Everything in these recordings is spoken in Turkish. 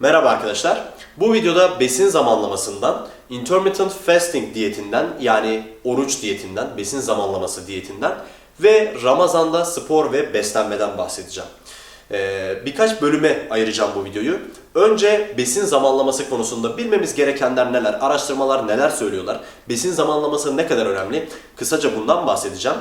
Merhaba arkadaşlar. Bu videoda besin zamanlamasından, intermittent fasting diyetinden yani oruç diyetinden, besin zamanlaması diyetinden ve Ramazan'da spor ve beslenmeden bahsedeceğim. Ee, birkaç bölüme ayıracağım bu videoyu. Önce besin zamanlaması konusunda bilmemiz gerekenler neler, araştırmalar neler söylüyorlar, besin zamanlaması ne kadar önemli, kısaca bundan bahsedeceğim.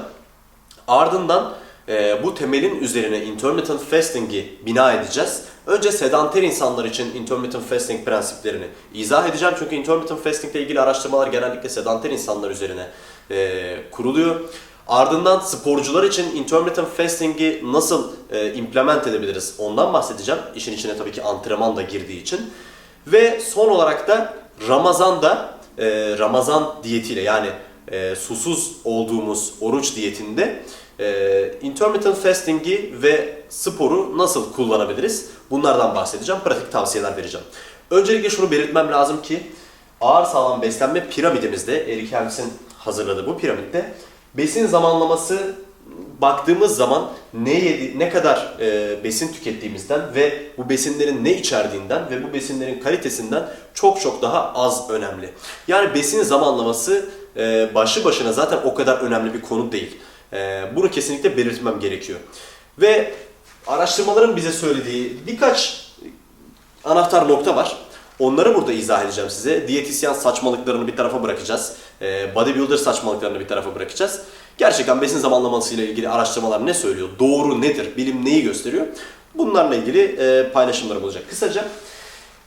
Ardından e, bu temelin üzerine intermittent fasting'i bina edeceğiz. Önce sedanter insanlar için intermittent fasting prensiplerini izah edeceğim. Çünkü intermittent fasting ile ilgili araştırmalar genellikle sedanter insanlar üzerine e, kuruluyor. Ardından sporcular için intermittent fasting'i nasıl e, implement edebiliriz ondan bahsedeceğim. İşin içine tabii ki antrenman da girdiği için. Ve son olarak da Ramazan'da e, Ramazan diyetiyle yani e, susuz olduğumuz oruç diyetinde e, intermittent fasting'i ve sporu nasıl kullanabiliriz? Bunlardan bahsedeceğim. Pratik tavsiyeler vereceğim. Öncelikle şunu belirtmem lazım ki ağır sağlam beslenme piramidimizde Eric Helms'in hazırladığı bu piramitte besin zamanlaması baktığımız zaman ne yedi, ne kadar e, besin tükettiğimizden ve bu besinlerin ne içerdiğinden ve bu besinlerin kalitesinden çok çok daha az önemli. Yani besin zamanlaması e, başlı başına zaten o kadar önemli bir konu değil. E, bunu kesinlikle belirtmem gerekiyor. Ve araştırmaların bize söylediği birkaç anahtar nokta var. Onları burada izah edeceğim size. Diyetisyen saçmalıklarını bir tarafa bırakacağız. Ee, bodybuilder saçmalıklarını bir tarafa bırakacağız. Gerçekten besin zamanlaması ile ilgili araştırmalar ne söylüyor? Doğru nedir? Bilim neyi gösteriyor? Bunlarla ilgili e, paylaşımlarım olacak. Kısaca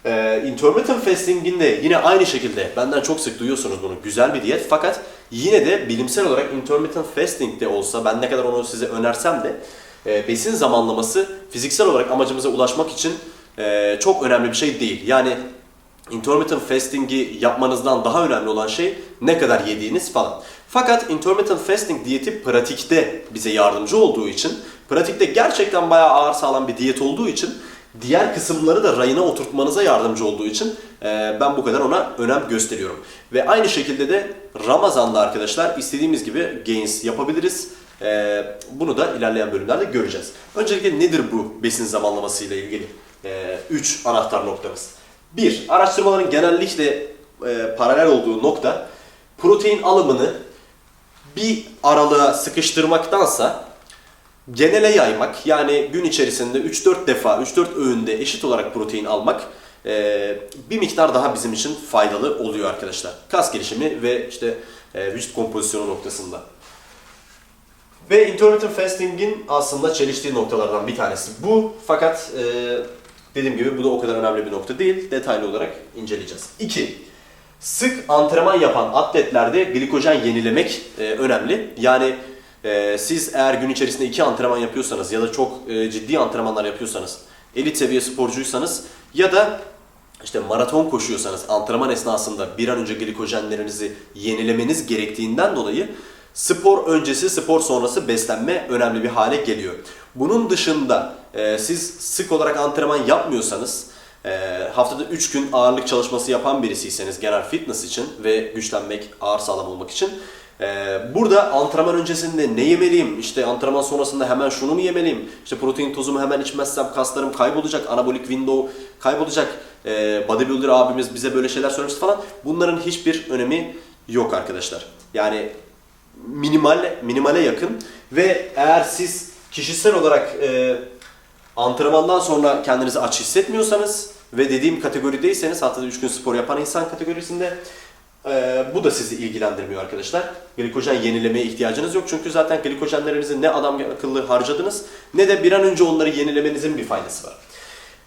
e, intermittent fasting'in yine aynı şekilde benden çok sık duyuyorsunuz bunu. Güzel bir diyet fakat yine de bilimsel olarak intermittent fasting de olsa ben ne kadar onu size önersem de e, besin zamanlaması fiziksel olarak amacımıza ulaşmak için e, çok önemli bir şey değil. Yani intermittent fasting'i yapmanızdan daha önemli olan şey ne kadar yediğiniz falan. Fakat intermittent fasting diyeti pratikte bize yardımcı olduğu için, pratikte gerçekten bayağı ağır sağlam bir diyet olduğu için, diğer kısımları da rayına oturtmanıza yardımcı olduğu için e, ben bu kadar ona önem gösteriyorum. Ve aynı şekilde de Ramazan'da arkadaşlar istediğimiz gibi gains yapabiliriz. E, bunu da ilerleyen bölümlerde göreceğiz. Öncelikle nedir bu besin zamanlaması ile ilgili? 3 anahtar noktamız. Bir, araştırmaların genellikle e, paralel olduğu nokta protein alımını bir aralığa sıkıştırmaktansa genele yaymak yani gün içerisinde 3-4 defa 3-4 öğünde eşit olarak protein almak e, bir miktar daha bizim için faydalı oluyor arkadaşlar. Kas gelişimi ve işte e, vücut kompozisyonu noktasında. Ve intermittent fasting'in aslında çeliştiği noktalardan bir tanesi bu. Fakat e, dediğim gibi bu da o kadar önemli bir nokta değil. Detaylı olarak inceleyeceğiz. 2. Sık antrenman yapan atletlerde glikojen yenilemek e, önemli. Yani e, siz eğer gün içerisinde iki antrenman yapıyorsanız ya da çok e, ciddi antrenmanlar yapıyorsanız, elit seviye sporcuysanız ya da işte maraton koşuyorsanız antrenman esnasında bir an önce glikojenlerinizi yenilemeniz gerektiğinden dolayı spor öncesi, spor sonrası beslenme önemli bir hale geliyor. Bunun dışında e, siz sık olarak antrenman yapmıyorsanız, e, haftada 3 gün ağırlık çalışması yapan birisiyseniz genel fitness için ve güçlenmek, ağır sağlam olmak için e, burada antrenman öncesinde ne yemeliyim, işte antrenman sonrasında hemen şunu mu yemeliyim, işte protein tozumu hemen içmezsem kaslarım kaybolacak, anabolik window kaybolacak, e, bodybuilder abimiz bize böyle şeyler söylemişti falan. Bunların hiçbir önemi yok arkadaşlar. Yani minimal minimale yakın ve eğer siz kişisel olarak e, antrenmandan sonra kendinizi aç hissetmiyorsanız ve dediğim kategorideyseniz haftada 3 gün spor yapan insan kategorisinde e, bu da sizi ilgilendirmiyor arkadaşlar. Glikojen yenilemeye ihtiyacınız yok çünkü zaten glikojenlerinizi ne adam akıllı harcadınız ne de bir an önce onları yenilemenizin bir faydası var.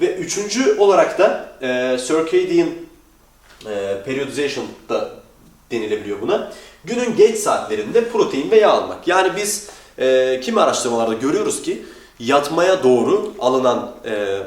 Ve üçüncü olarak da e, circadian e, periodization da denilebiliyor buna. Günün geç saatlerinde protein ve yağ almak. Yani biz e, kimi araştırmalarda görüyoruz ki yatmaya doğru alınan e,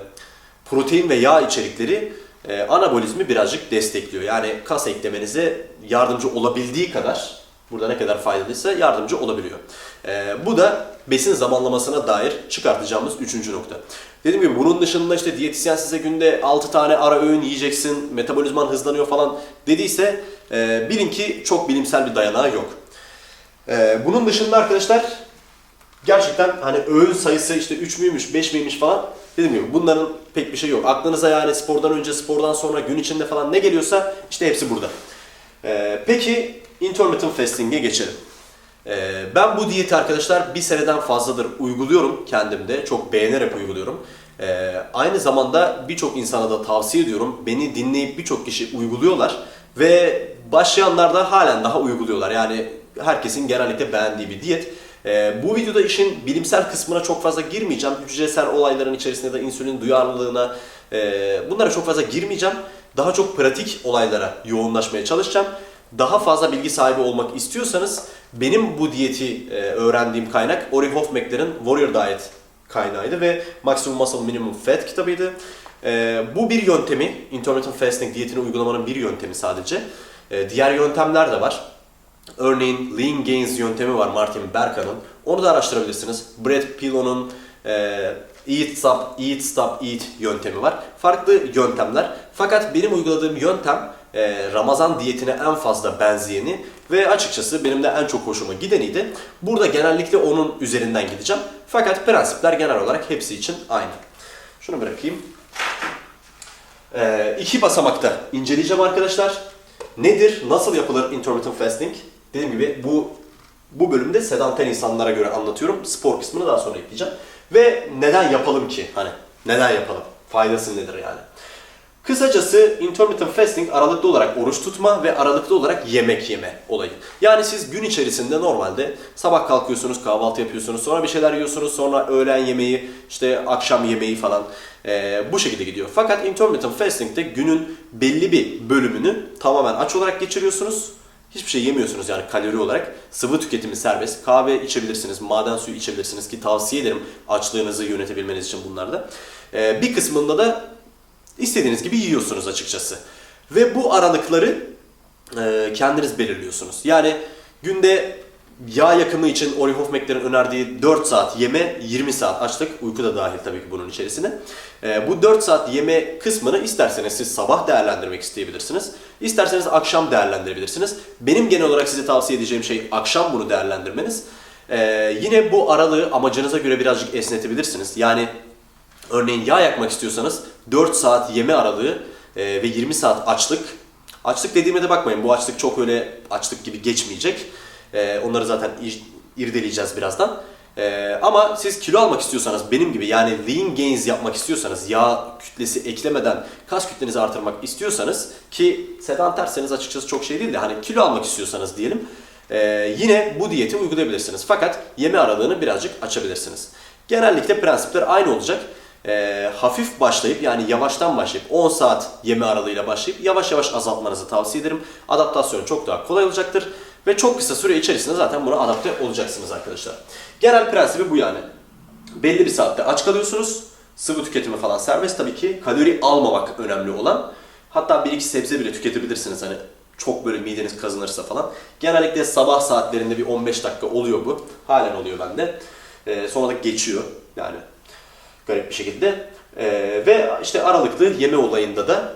protein ve yağ içerikleri e, anabolizmi birazcık destekliyor. Yani kas eklemenize yardımcı olabildiği kadar, burada ne kadar faydalıysa yardımcı olabiliyor. E, bu da besin zamanlamasına dair çıkartacağımız üçüncü nokta. Dediğim gibi bunun dışında işte diyetisyen size günde 6 tane ara öğün yiyeceksin, metabolizman hızlanıyor falan dediyse e, bilin ki çok bilimsel bir dayanağı yok. E, bunun dışında arkadaşlar gerçekten hani öğün sayısı işte 3 müymüş 5 miymiş falan Dediğim gibi bunların pek bir şey yok. Aklınıza yani spordan önce, spordan sonra, gün içinde falan ne geliyorsa işte hepsi burada. Ee, peki intermittent fasting'e geçelim. Ee, ben bu diyeti arkadaşlar bir seneden fazladır uyguluyorum kendimde. Çok beğenerek uyguluyorum. Ee, aynı zamanda birçok insana da tavsiye ediyorum. Beni dinleyip birçok kişi uyguluyorlar. Ve başlayanlar da halen daha uyguluyorlar. Yani herkesin genellikle beğendiği bir diyet. Ee, bu videoda işin bilimsel kısmına çok fazla girmeyeceğim. Hücresel olayların içerisinde de insülin duyarlılığına e, bunlara çok fazla girmeyeceğim. Daha çok pratik olaylara yoğunlaşmaya çalışacağım. Daha fazla bilgi sahibi olmak istiyorsanız benim bu diyeti e, öğrendiğim kaynak Ori Hofmekler'in Warrior Diet kaynağıydı ve Maximum Muscle Minimum Fat kitabıydı. E, bu bir yöntemi, intermittent fasting diyetini uygulamanın bir yöntemi sadece. E, diğer yöntemler de var. Örneğin Lean Gains yöntemi var Martin Berkhan'ın. Onu da araştırabilirsiniz. Brett Pilon'un e, Eat Stop, Eat Stop, Eat yöntemi var. Farklı yöntemler. Fakat benim uyguladığım yöntem e, Ramazan diyetine en fazla benzeyeni ve açıkçası benim de en çok hoşuma gideniydi. Burada genellikle onun üzerinden gideceğim. Fakat prensipler genel olarak hepsi için aynı. Şunu bırakayım. E, iki basamakta inceleyeceğim arkadaşlar. Nedir, nasıl yapılır intermittent fasting? Dediğim gibi bu bu bölümde sedanter insanlara göre anlatıyorum. Spor kısmını daha sonra ekleyeceğim. Ve neden yapalım ki? Hani neden yapalım? Faydası nedir yani? Kısacası intermittent fasting aralıklı olarak oruç tutma ve aralıklı olarak yemek yeme olayı. Yani siz gün içerisinde normalde sabah kalkıyorsunuz, kahvaltı yapıyorsunuz, sonra bir şeyler yiyorsunuz, sonra öğlen yemeği, işte akşam yemeği falan eee, bu şekilde gidiyor. Fakat intermittent fasting'de günün belli bir bölümünü tamamen aç olarak geçiriyorsunuz. Hiçbir şey yemiyorsunuz yani kalori olarak. Sıvı tüketimi serbest. Kahve içebilirsiniz, maden suyu içebilirsiniz ki tavsiye ederim açlığınızı yönetebilmeniz için bunlarda. Ee, bir kısmında da istediğiniz gibi yiyorsunuz açıkçası. Ve bu aralıkları e, kendiniz belirliyorsunuz. Yani günde yağ yakımı için Ori Hofmekler'in önerdiği 4 saat yeme, 20 saat açlık, uyku da dahil tabii ki bunun içerisine. E, bu 4 saat yeme kısmını isterseniz siz sabah değerlendirmek isteyebilirsiniz. İsterseniz akşam değerlendirebilirsiniz. Benim genel olarak size tavsiye edeceğim şey akşam bunu değerlendirmeniz. E, yine bu aralığı amacınıza göre birazcık esnetebilirsiniz. Yani Örneğin yağ yakmak istiyorsanız 4 saat yeme aralığı e, ve 20 saat açlık. Açlık dediğime de bakmayın. Bu açlık çok öyle açlık gibi geçmeyecek. E, onları zaten ir- irdeleyeceğiz birazdan. E, ama siz kilo almak istiyorsanız benim gibi yani lean gains yapmak istiyorsanız yağ kütlesi eklemeden kas kütlenizi artırmak istiyorsanız ki sedanterseniz açıkçası çok şey değil de hani kilo almak istiyorsanız diyelim e, yine bu diyeti uygulayabilirsiniz. Fakat yeme aralığını birazcık açabilirsiniz. Genellikle prensipler aynı olacak e, hafif başlayıp yani yavaştan başlayıp 10 saat yeme aralığıyla başlayıp yavaş yavaş azaltmanızı tavsiye ederim. Adaptasyon çok daha kolay olacaktır ve çok kısa süre içerisinde zaten buna adapte olacaksınız arkadaşlar. Genel prensibi bu yani. Belli bir saatte aç kalıyorsunuz. Sıvı tüketimi falan serbest tabii ki. Kalori almamak önemli olan. Hatta bir iki sebze bile tüketebilirsiniz hani çok böyle mideniz kazınırsa falan. Genellikle sabah saatlerinde bir 15 dakika oluyor bu. Halen oluyor bende. Ee, sonra da geçiyor yani garip bir şekilde. Ee, ve işte aralıklı yeme olayında da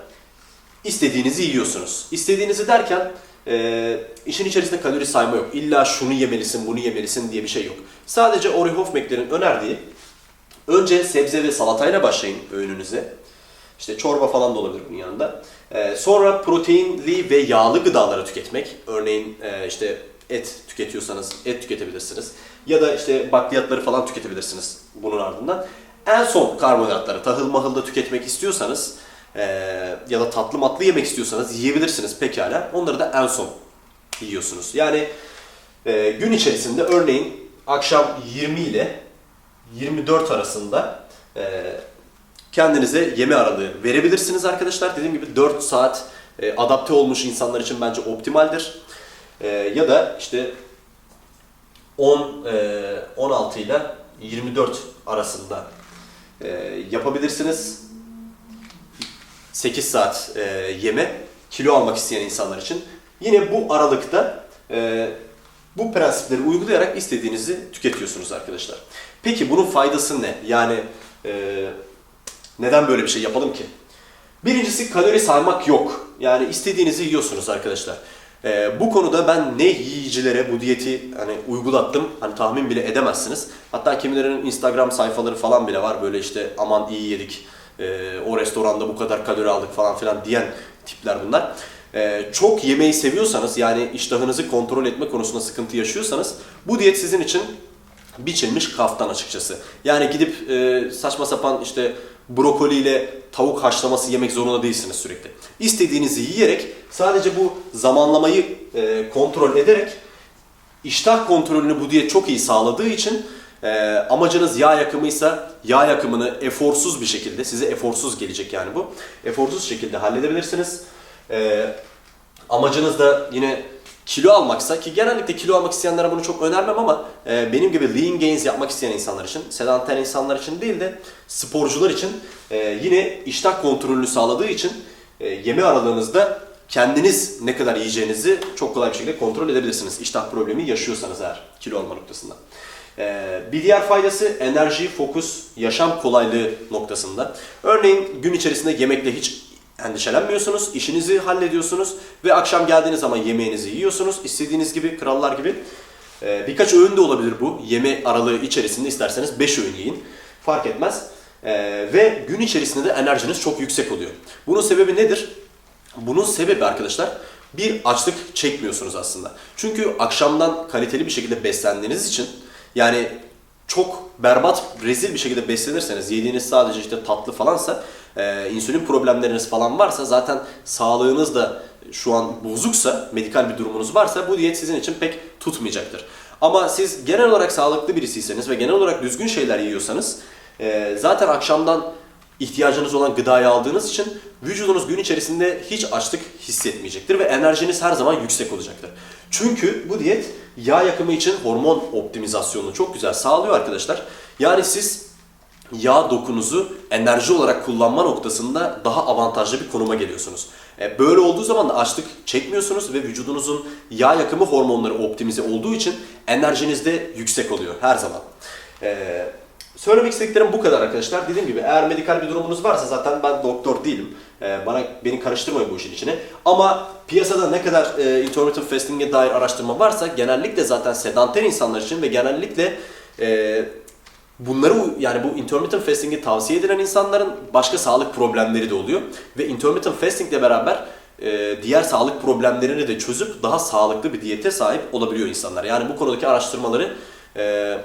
istediğinizi yiyorsunuz. İstediğinizi derken e, işin içerisinde kalori sayma yok. İlla şunu yemelisin, bunu yemelisin diye bir şey yok. Sadece Ori Hofmekler'in önerdiği önce sebze ve salatayla başlayın öğününüze. İşte çorba falan da olabilir bunun yanında. Ee, sonra proteinli ve yağlı gıdaları tüketmek. Örneğin e, işte et tüketiyorsanız et tüketebilirsiniz. Ya da işte bakliyatları falan tüketebilirsiniz bunun ardından. En son karbonhidratları tahıl mahılda tüketmek istiyorsanız e, ya da tatlı matlı yemek istiyorsanız yiyebilirsiniz pekala. Onları da en son yiyorsunuz. Yani e, gün içerisinde örneğin akşam 20 ile 24 arasında e, kendinize yeme aralığı verebilirsiniz arkadaşlar. Dediğim gibi 4 saat e, adapte olmuş insanlar için bence optimaldir. E, ya da işte 10 e, 16 ile 24 arasında yapabilirsiniz. 8 saat e, yeme kilo almak isteyen insanlar için. Yine bu aralıkta e, bu prensipleri uygulayarak istediğinizi tüketiyorsunuz arkadaşlar. Peki bunun faydası ne? Yani e, neden böyle bir şey yapalım ki? Birincisi kalori saymak yok. Yani istediğinizi yiyorsunuz arkadaşlar. Ee, bu konuda ben ne yiyicilere bu diyeti hani uygulattım hani tahmin bile edemezsiniz. Hatta kimilerinin Instagram sayfaları falan bile var böyle işte aman iyi yedik e, o restoranda bu kadar kalori aldık falan filan diyen tipler bunlar. Ee, çok yemeği seviyorsanız yani iştahınızı kontrol etme konusunda sıkıntı yaşıyorsanız bu diyet sizin için biçilmiş kaftan açıkçası. Yani gidip e, saçma sapan işte brokoliyle tavuk haşlaması yemek zorunda değilsiniz sürekli. İstediğinizi yiyerek sadece bu zamanlamayı e, kontrol ederek iştah kontrolünü bu diyet çok iyi sağladığı için e, amacınız yağ yakımıysa yağ yakımını eforsuz bir şekilde size eforsuz gelecek yani bu. Eforsuz şekilde halledebilirsiniz. E, amacınız da yine kilo almaksa ki genellikle kilo almak isteyenlere bunu çok önermem ama e, benim gibi lean gains yapmak isteyen insanlar için, sedanter insanlar için değil de sporcular için e, yine iştah kontrolünü sağladığı için e, yeme aralığınızda kendiniz ne kadar yiyeceğinizi çok kolay bir şekilde kontrol edebilirsiniz. İştah problemi yaşıyorsanız eğer kilo alma noktasında. Ee, bir diğer faydası enerji, fokus, yaşam kolaylığı noktasında. Örneğin gün içerisinde yemekle hiç endişelenmiyorsunuz, işinizi hallediyorsunuz ve akşam geldiğiniz zaman yemeğinizi yiyorsunuz. istediğiniz gibi, krallar gibi. Ee, birkaç öğün de olabilir bu. Yeme aralığı içerisinde isterseniz 5 öğün yiyin. Fark etmez. Ee, ve gün içerisinde de enerjiniz çok yüksek oluyor. Bunun sebebi nedir? Bunun sebebi arkadaşlar bir açlık çekmiyorsunuz aslında. Çünkü akşamdan kaliteli bir şekilde beslendiğiniz için yani çok berbat, rezil bir şekilde beslenirseniz, yediğiniz sadece işte tatlı falansa, e, insülin problemleriniz falan varsa zaten sağlığınız da şu an bozuksa, medikal bir durumunuz varsa bu diyet sizin için pek tutmayacaktır. Ama siz genel olarak sağlıklı birisiyseniz ve genel olarak düzgün şeyler yiyorsanız e, zaten akşamdan ihtiyacınız olan gıdayı aldığınız için vücudunuz gün içerisinde hiç açlık hissetmeyecektir ve enerjiniz her zaman yüksek olacaktır. Çünkü bu diyet yağ yakımı için hormon optimizasyonunu çok güzel sağlıyor arkadaşlar. Yani siz yağ dokunuzu enerji olarak kullanma noktasında daha avantajlı bir konuma geliyorsunuz. E, Böyle olduğu zaman da açlık çekmiyorsunuz ve vücudunuzun yağ yakımı hormonları optimize olduğu için enerjiniz de yüksek oluyor her zaman. Ee, Söylemek istediklerim bu kadar arkadaşlar. Dediğim gibi eğer medikal bir durumunuz varsa zaten ben doktor değilim. Ee, bana beni karıştırmayın bu işin içine. Ama piyasada ne kadar e, intermittent fasting'e dair araştırma varsa genellikle zaten sedanter insanlar için ve genellikle e, bunları yani bu intermittent fasting'i tavsiye edilen insanların başka sağlık problemleri de oluyor. Ve intermittent fasting ile beraber e, diğer sağlık problemlerini de çözüp daha sağlıklı bir diyete sahip olabiliyor insanlar. Yani bu konudaki araştırmaları e,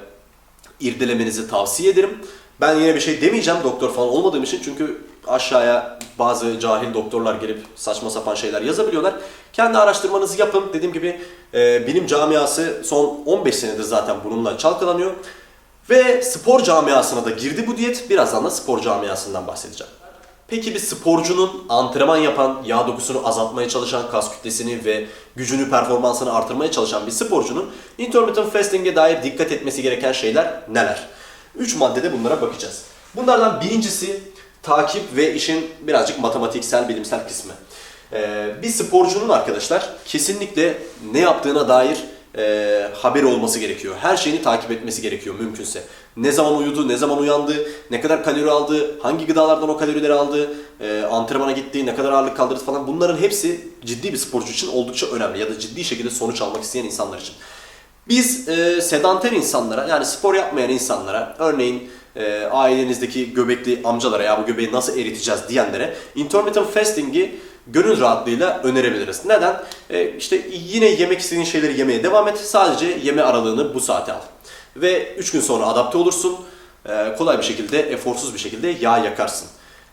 irdelemenizi tavsiye ederim. Ben yine bir şey demeyeceğim doktor falan olmadığım için çünkü aşağıya bazı cahil doktorlar gelip saçma sapan şeyler yazabiliyorlar. Kendi araştırmanızı yapın. Dediğim gibi e, bilim camiası son 15 senedir zaten bununla çalkalanıyor. Ve spor camiasına da girdi bu diyet. Birazdan da spor camiasından bahsedeceğim. Peki bir sporcunun antrenman yapan, yağ dokusunu azaltmaya çalışan, kas kütlesini ve gücünü, performansını artırmaya çalışan bir sporcunun intermittent fasting'e dair dikkat etmesi gereken şeyler neler? 3 maddede bunlara bakacağız. Bunlardan birincisi takip ve işin birazcık matematiksel, bilimsel kısmı. Ee, bir sporcunun arkadaşlar kesinlikle ne yaptığına dair e, haberi olması gerekiyor. Her şeyini takip etmesi gerekiyor mümkünse. Ne zaman uyudu, ne zaman uyandı, ne kadar kalori aldı, hangi gıdalardan o kalorileri aldı, e, antrenmana gitti, ne kadar ağırlık kaldırdı falan. Bunların hepsi ciddi bir sporcu için oldukça önemli ya da ciddi şekilde sonuç almak isteyen insanlar için. Biz e, sedanter insanlara yani spor yapmayan insanlara örneğin e, ailenizdeki göbekli amcalara ya bu göbeği nasıl eriteceğiz diyenlere intermittent fasting'i gönül rahatlığıyla önerebiliriz. Neden? E, işte yine yemek istediğin şeyleri yemeye devam et. Sadece yeme aralığını bu saate al. Ve 3 gün sonra adapte olursun. E, kolay bir şekilde, eforsuz bir şekilde yağ yakarsın.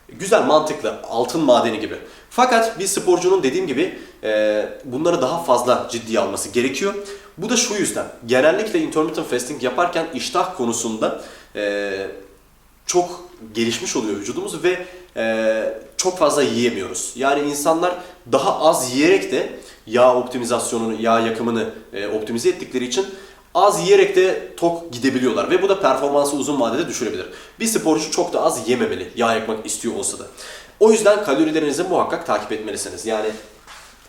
Güzel, mantıklı, altın madeni gibi. Fakat bir sporcunun dediğim gibi e, bunları daha fazla ciddiye alması gerekiyor. Bu da şu yüzden. Genellikle intermittent fasting yaparken iştah konusunda e, çok gelişmiş oluyor vücudumuz ve e, çok fazla yiyemiyoruz. Yani insanlar daha az yiyerek de yağ optimizasyonunu, yağ yakımını e, optimize ettikleri için az yiyerek de tok gidebiliyorlar ve bu da performansı uzun vadede düşürebilir. Bir sporcu çok da az yememeli yağ yakmak istiyor olsa da. O yüzden kalorilerinizi muhakkak takip etmelisiniz. Yani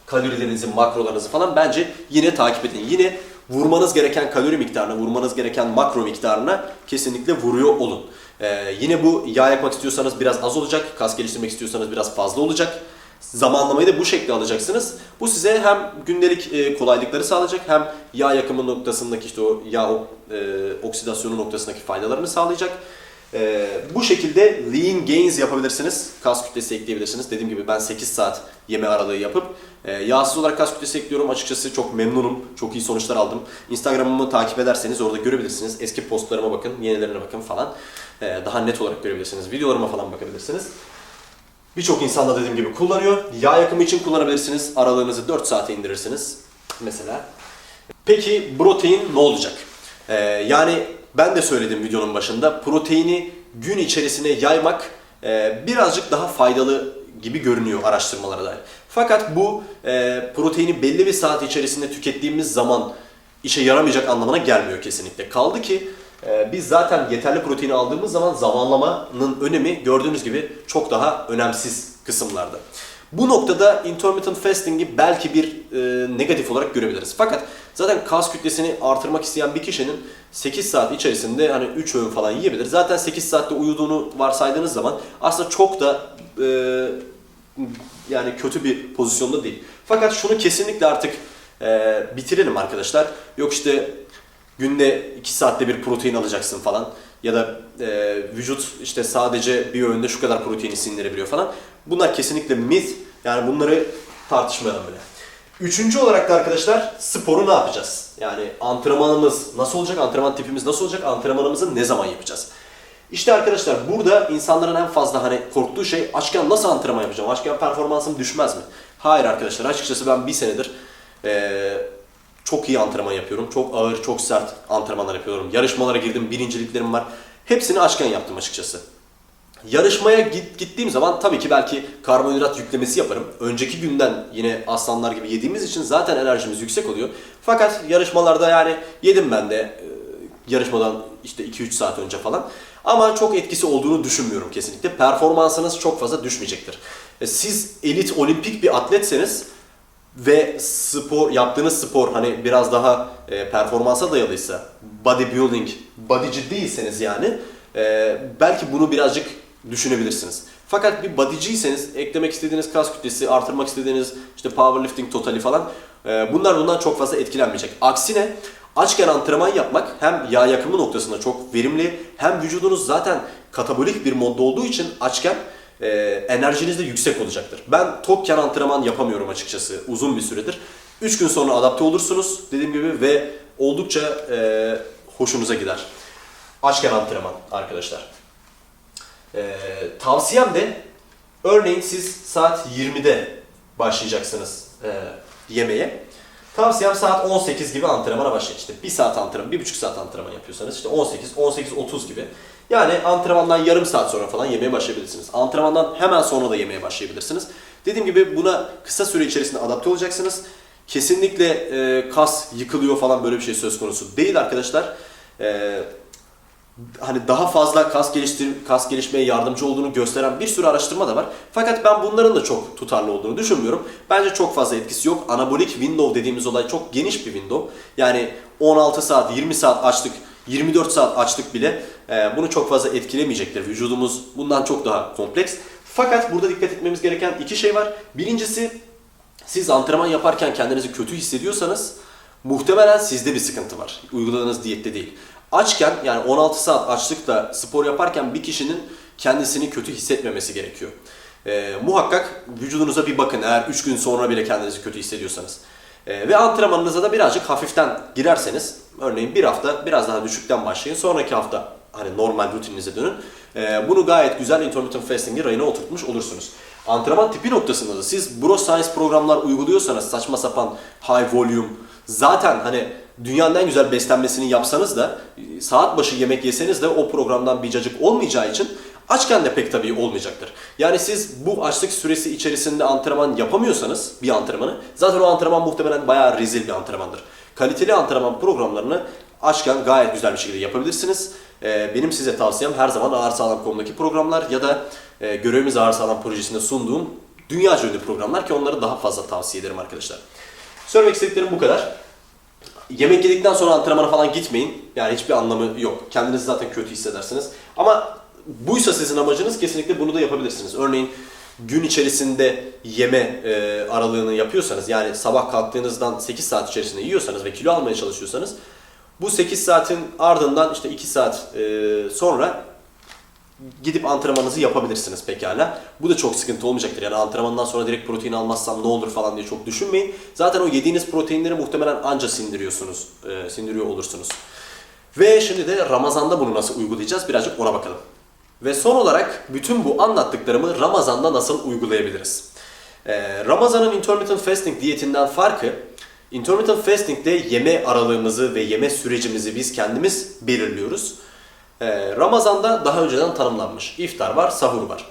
kalorilerinizi, makrolarınızı falan bence yine takip edin. Yine vurmanız gereken kalori miktarına, vurmanız gereken makro miktarına kesinlikle vuruyor olun. Ee, yine bu yağ yakmak istiyorsanız biraz az olacak, kas geliştirmek istiyorsanız biraz fazla olacak. Zamanlamayı da bu şekilde alacaksınız. Bu size hem gündelik e, kolaylıkları sağlayacak hem yağ yakımı noktasındaki işte o yağ e, oksidasyonu noktasındaki faydalarını sağlayacak. E, bu şekilde lean gains yapabilirsiniz. Kas kütlesi ekleyebilirsiniz. Dediğim gibi ben 8 saat yeme aralığı yapıp yağsız olarak kas kütlesi ekliyorum. Açıkçası çok memnunum. Çok iyi sonuçlar aldım. Instagram'ımı takip ederseniz orada görebilirsiniz. Eski postlarıma bakın, yenilerine bakın falan. Daha net olarak görebilirsiniz. Videolarıma falan bakabilirsiniz. Birçok insan da dediğim gibi kullanıyor. Yağ yakımı için kullanabilirsiniz. Aralığınızı 4 saate indirirsiniz mesela. Peki protein ne olacak? Ee, yani ben de söyledim videonun başında proteini gün içerisine yaymak e, birazcık daha faydalı gibi görünüyor araştırmalara dair. Fakat bu e, proteini belli bir saat içerisinde tükettiğimiz zaman işe yaramayacak anlamına gelmiyor kesinlikle. Kaldı ki e, biz zaten yeterli proteini aldığımız zaman zamanlamanın önemi gördüğünüz gibi çok daha önemsiz kısımlarda. Bu noktada intermittent fasting'i belki bir e, negatif olarak görebiliriz. Fakat zaten kas kütlesini artırmak isteyen bir kişinin 8 saat içerisinde hani 3 öğün falan yiyebilir. Zaten 8 saatte uyuduğunu varsaydığınız zaman aslında çok da e, yani kötü bir pozisyonda değil. Fakat şunu kesinlikle artık e, bitirelim arkadaşlar. Yok işte günde 2 saatte bir protein alacaksın falan ya da e, vücut işte sadece bir öğünde şu kadar proteini sindirebiliyor falan. Bunlar kesinlikle mit. Yani bunları tartışmayalım bile. Üçüncü olarak da arkadaşlar sporu ne yapacağız? Yani antrenmanımız nasıl olacak? Antrenman tipimiz nasıl olacak? Antrenmanımızı ne zaman yapacağız? İşte arkadaşlar burada insanların en fazla hani korktuğu şey açken nasıl antrenman yapacağım? Açken performansım düşmez mi? Hayır arkadaşlar açıkçası ben bir senedir eee, çok iyi antrenman yapıyorum. Çok ağır, çok sert antrenmanlar yapıyorum. Yarışmalara girdim, birinciliklerim var. Hepsini açken yaptım açıkçası. Yarışmaya git, gittiğim zaman tabii ki belki karbonhidrat yüklemesi yaparım. Önceki günden yine aslanlar gibi yediğimiz için zaten enerjimiz yüksek oluyor. Fakat yarışmalarda yani yedim ben de e, yarışmadan işte 2-3 saat önce falan. Ama çok etkisi olduğunu düşünmüyorum kesinlikle. Performansınız çok fazla düşmeyecektir. E, Siz elit olimpik bir atletseniz ve spor yaptığınız spor hani biraz daha e, performansa dayalıysa bodybuilding, bodyci değilseniz yani e, belki bunu birazcık düşünebilirsiniz. Fakat bir bodyciyseniz eklemek istediğiniz kas kütlesi, artırmak istediğiniz işte powerlifting totali falan e, bunlar bundan çok fazla etkilenmeyecek. Aksine açken antrenman yapmak hem yağ yakımı noktasında çok verimli hem vücudunuz zaten katabolik bir modda olduğu için açken e, enerjiniz de yüksek olacaktır. Ben tokken antrenman yapamıyorum açıkçası uzun bir süredir. 3 gün sonra adapte olursunuz dediğim gibi ve oldukça e, hoşunuza gider. Açken antrenman arkadaşlar. E, tavsiyem de örneğin siz saat 20'de başlayacaksınız e, yemeğe. Tavsiyem saat 18 gibi antrenmana başlayın. İşte 1 saat antrenman, 1,5 saat antrenman yapıyorsanız işte 18, 18.30 gibi. Yani antrenmandan yarım saat sonra falan yemeye başlayabilirsiniz. Antrenmandan hemen sonra da yemeye başlayabilirsiniz. Dediğim gibi buna kısa süre içerisinde adapte olacaksınız. Kesinlikle e, kas yıkılıyor falan böyle bir şey söz konusu değil arkadaşlar. E, hani daha fazla kas geliştir kas gelişmeye yardımcı olduğunu gösteren bir sürü araştırma da var. Fakat ben bunların da çok tutarlı olduğunu düşünmüyorum. Bence çok fazla etkisi yok. Anabolik window dediğimiz olay çok geniş bir window. Yani 16 saat, 20 saat açtık, 24 saat açtık bile e, bunu çok fazla etkilemeyecektir. Vücudumuz bundan çok daha kompleks. Fakat burada dikkat etmemiz gereken iki şey var. Birincisi siz antrenman yaparken kendinizi kötü hissediyorsanız muhtemelen sizde bir sıkıntı var. Uyguladığınız diyette değil. Açken yani 16 saat açlıkla spor yaparken bir kişinin kendisini kötü hissetmemesi gerekiyor. Ee, muhakkak vücudunuza bir bakın eğer 3 gün sonra bile kendinizi kötü hissediyorsanız. Ee, ve antrenmanınıza da birazcık hafiften girerseniz örneğin bir hafta biraz daha düşükten başlayın. Sonraki hafta hani normal rutininize dönün. Ee, bunu gayet güzel intermittent fasting'i rayına oturtmuş olursunuz. Antrenman tipi noktasında da siz Bro Science programlar uyguluyorsanız saçma sapan high volume zaten hani dünyanın en güzel beslenmesini yapsanız da e, saat başı yemek yeseniz de o programdan bir cacık olmayacağı için açken de pek tabii olmayacaktır. Yani siz bu açlık süresi içerisinde antrenman yapamıyorsanız bir antrenmanı zaten o antrenman muhtemelen bayağı rezil bir antrenmandır. Kaliteli antrenman programlarını açken gayet güzel bir şekilde yapabilirsiniz. Ee, Benim size tavsiyem her zaman Ağır Sağlam.com'daki programlar ya da e, Görevimiz Ağır Sağlam projesinde sunduğum dünyaca ünlü programlar ki onları daha fazla tavsiye ederim arkadaşlar. Söylemek istediklerim bu kadar. Yemek yedikten sonra antrenmana falan gitmeyin. Yani hiçbir anlamı yok. Kendinizi zaten kötü hissedersiniz. Ama buysa sizin amacınız kesinlikle bunu da yapabilirsiniz. Örneğin gün içerisinde yeme e, aralığını yapıyorsanız yani sabah kalktığınızdan 8 saat içerisinde yiyorsanız ve kilo almaya çalışıyorsanız bu 8 saatin ardından işte 2 saat e, sonra gidip antrenmanınızı yapabilirsiniz pekala. Bu da çok sıkıntı olmayacaktır. Yani antrenmandan sonra direkt protein almazsam ne olur falan diye çok düşünmeyin. Zaten o yediğiniz proteinleri muhtemelen anca sindiriyorsunuz, e, sindiriyor olursunuz. Ve şimdi de Ramazan'da bunu nasıl uygulayacağız birazcık ona bakalım. Ve son olarak bütün bu anlattıklarımı Ramazan'da nasıl uygulayabiliriz? Ee, Ramazan'ın intermittent fasting diyetinden farkı, intermittent fasting'de yeme aralığımızı ve yeme sürecimizi biz kendimiz belirliyoruz. Ee, Ramazan'da daha önceden tanımlanmış. İftar var, sahur var.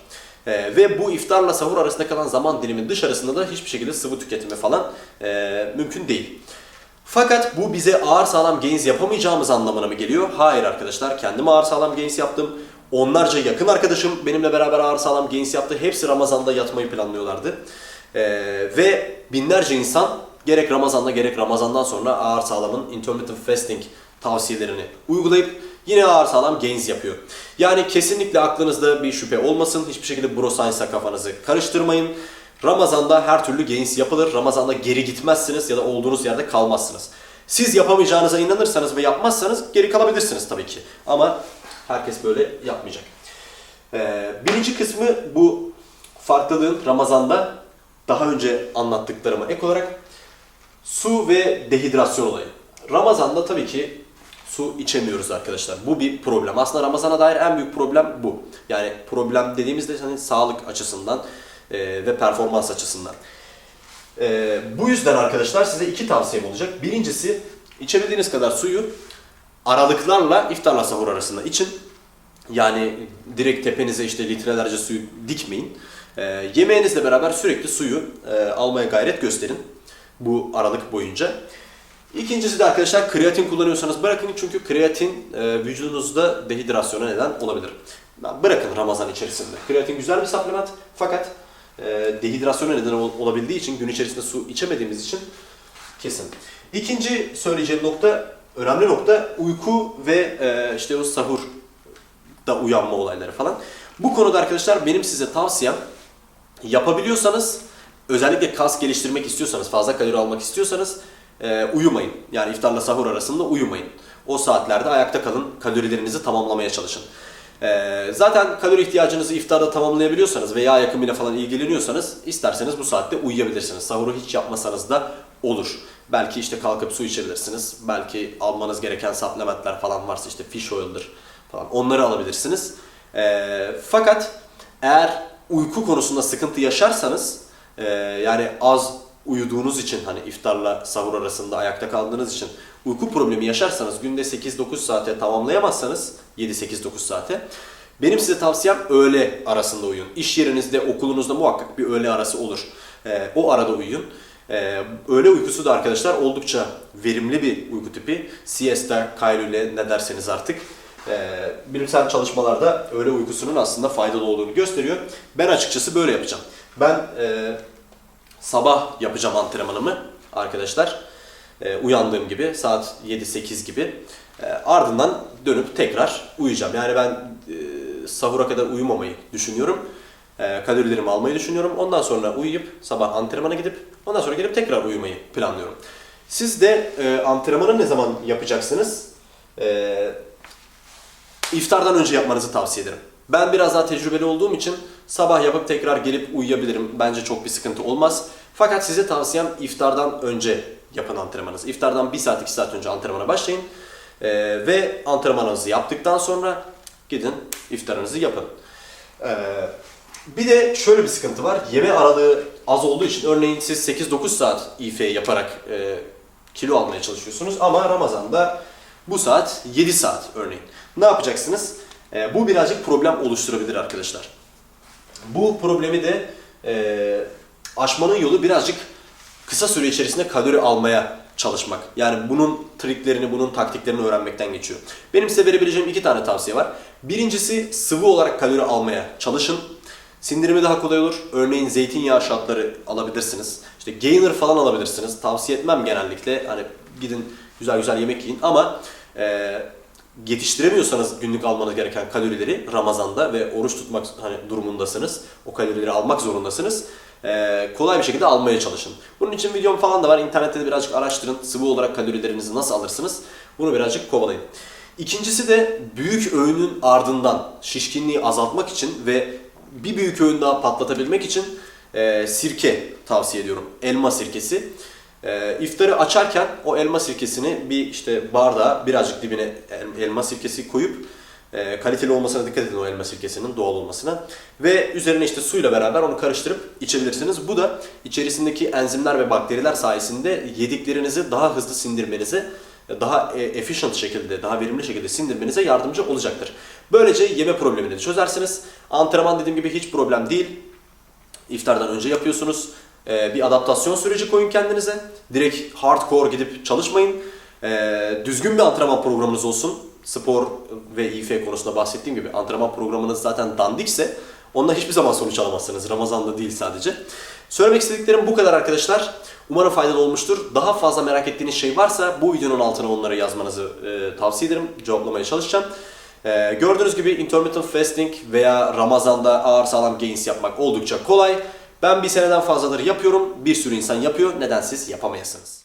Ee, ve bu iftarla sahur arasında kalan zaman dilimin dışarısında da hiçbir şekilde sıvı tüketimi falan e, mümkün değil. Fakat bu bize ağır sağlam gains yapamayacağımız anlamına mı geliyor? Hayır arkadaşlar. Kendim ağır sağlam gains yaptım. Onlarca yakın arkadaşım benimle beraber ağır sağlam gains yaptı. Hepsi Ramazan'da yatmayı planlıyorlardı. Ee, ve binlerce insan gerek Ramazan'da gerek Ramazan'dan sonra ağır sağlamın intermittent fasting tavsiyelerini uygulayıp yine ağır sağlam gains yapıyor. Yani kesinlikle aklınızda bir şüphe olmasın. Hiçbir şekilde bro science'a kafanızı karıştırmayın. Ramazan'da her türlü gains yapılır. Ramazan'da geri gitmezsiniz ya da olduğunuz yerde kalmazsınız. Siz yapamayacağınıza inanırsanız ve yapmazsanız geri kalabilirsiniz tabii ki. Ama herkes böyle yapmayacak. Ee, birinci kısmı bu farklılığın Ramazan'da daha önce anlattıklarıma ek olarak su ve dehidrasyon olayı. Ramazan'da tabii ki su içemiyoruz arkadaşlar. Bu bir problem. Aslında Ramazan'a dair en büyük problem bu. Yani problem dediğimizde hani sağlık açısından e, ve performans açısından. E, bu yüzden arkadaşlar size iki tavsiyem olacak. Birincisi içebildiğiniz kadar suyu aralıklarla iftarla sahur arasında için. Yani direkt tepenize işte litrelerce suyu dikmeyin. E, yemeğinizle beraber sürekli suyu e, almaya gayret gösterin bu aralık boyunca. İkincisi de arkadaşlar kreatin kullanıyorsanız bırakın çünkü kreatin e, vücudunuzda dehidrasyona neden olabilir. Bırakın Ramazan içerisinde. Kreatin güzel bir supplement fakat e, dehidrasyona neden ol- olabildiği için gün içerisinde su içemediğimiz için kesin. İkinci söyleyeceğim nokta önemli nokta uyku ve e, işte o sahur da uyanma olayları falan. Bu konuda arkadaşlar benim size tavsiyem yapabiliyorsanız özellikle kas geliştirmek istiyorsanız fazla kalori almak istiyorsanız e, uyumayın. Yani iftarla sahur arasında uyumayın. O saatlerde ayakta kalın kalorilerinizi tamamlamaya çalışın. E, zaten kalori ihtiyacınızı iftarda tamamlayabiliyorsanız ve yağ yakımıyla falan ilgileniyorsanız isterseniz bu saatte uyuyabilirsiniz. Sahuru hiç yapmasanız da olur. Belki işte kalkıp su içebilirsiniz. Belki almanız gereken supplementler falan varsa işte fish oil'dır falan onları alabilirsiniz. E, fakat eğer uyku konusunda sıkıntı yaşarsanız e, yani az uyuduğunuz için hani iftarla sahur arasında ayakta kaldığınız için uyku problemi yaşarsanız günde 8-9 saate tamamlayamazsanız 7-8-9 saate benim size tavsiyem öğle arasında uyuyun. İş yerinizde, okulunuzda muhakkak bir öğle arası olur. Ee, o arada uyuyun. Ee, öğle uykusu da arkadaşlar oldukça verimli bir uyku tipi. Siesta, kaylule ne derseniz artık. Ee, bilimsel çalışmalarda öğle uykusunun aslında faydalı olduğunu gösteriyor. Ben açıkçası böyle yapacağım. Ben e, sabah yapacağım antrenmanımı arkadaşlar. Ee, uyandığım gibi saat 7-8 gibi. Ee, ardından dönüp tekrar uyuyacağım. Yani ben e, sahura kadar uyumamayı düşünüyorum. Ee, kalorilerimi almayı düşünüyorum. Ondan sonra uyuyup sabah antrenmana gidip ondan sonra gelip tekrar uyumayı planlıyorum. Siz de e, antrenmanı ne zaman yapacaksınız? Ee, iftardan önce yapmanızı tavsiye ederim. Ben biraz daha tecrübeli olduğum için sabah yapıp tekrar gelip uyuyabilirim. Bence çok bir sıkıntı olmaz. Fakat size tavsiyem iftardan önce yapın antrenmanınızı. İftardan 1 saat 2 saat önce antrenmana başlayın. Ee, ve antrenmanınızı yaptıktan sonra gidin iftarınızı yapın. Ee, bir de şöyle bir sıkıntı var. Yeme aralığı az olduğu için örneğin siz 8-9 saat IF yaparak e, kilo almaya çalışıyorsunuz ama Ramazan'da bu saat 7 saat örneğin. Ne yapacaksınız? Ee, bu birazcık problem oluşturabilir arkadaşlar. Bu problemi de e, aşmanın yolu birazcık kısa süre içerisinde kalori almaya çalışmak. Yani bunun triklerini, bunun taktiklerini öğrenmekten geçiyor. Benim size verebileceğim iki tane tavsiye var. Birincisi sıvı olarak kalori almaya çalışın. Sindirimi daha kolay olur. Örneğin zeytinyağı şatları alabilirsiniz. İşte gainer falan alabilirsiniz. Tavsiye etmem genellikle. Hani gidin güzel güzel yemek yiyin ama e, yetiştiremiyorsanız günlük almanız gereken kalorileri Ramazan'da ve oruç tutmak hani durumundasınız. O kalorileri almak zorundasınız. Ee, kolay bir şekilde almaya çalışın. Bunun için videom falan da var. İnternette de birazcık araştırın. Sıvı olarak kalorilerinizi nasıl alırsınız? Bunu birazcık kovalayın. İkincisi de büyük öğünün ardından şişkinliği azaltmak için ve bir büyük öğün daha patlatabilmek için e, sirke tavsiye ediyorum. Elma sirkesi. E, iftarı açarken o elma sirkesini bir işte bardağa birazcık dibine el- elma sirkesi koyup e, kaliteli olmasına dikkat edin o elma sirkesinin doğal olmasına. Ve üzerine işte suyla beraber onu karıştırıp içebilirsiniz. Bu da içerisindeki enzimler ve bakteriler sayesinde yediklerinizi daha hızlı sindirmenize, daha e, efficient şekilde, daha verimli şekilde sindirmenize yardımcı olacaktır. Böylece yeme problemini çözersiniz. Antrenman dediğim gibi hiç problem değil. İftardan önce yapıyorsunuz. Ee, bir adaptasyon süreci koyun kendinize. Direkt hardcore gidip çalışmayın. Ee, düzgün bir antrenman programınız olsun. Spor ve İF konusunda bahsettiğim gibi antrenman programınız zaten dandikse onunla hiçbir zaman sonuç alamazsınız. Ramazan'da değil sadece. Söylemek istediklerim bu kadar arkadaşlar. Umarım faydalı olmuştur. Daha fazla merak ettiğiniz şey varsa bu videonun altına onları yazmanızı e, tavsiye ederim. Cevaplamaya çalışacağım. Ee, gördüğünüz gibi intermittent fasting veya Ramazan'da ağır sağlam gains yapmak oldukça kolay. Ben bir seneden fazladır yapıyorum. Bir sürü insan yapıyor. Neden siz yapamayasınız?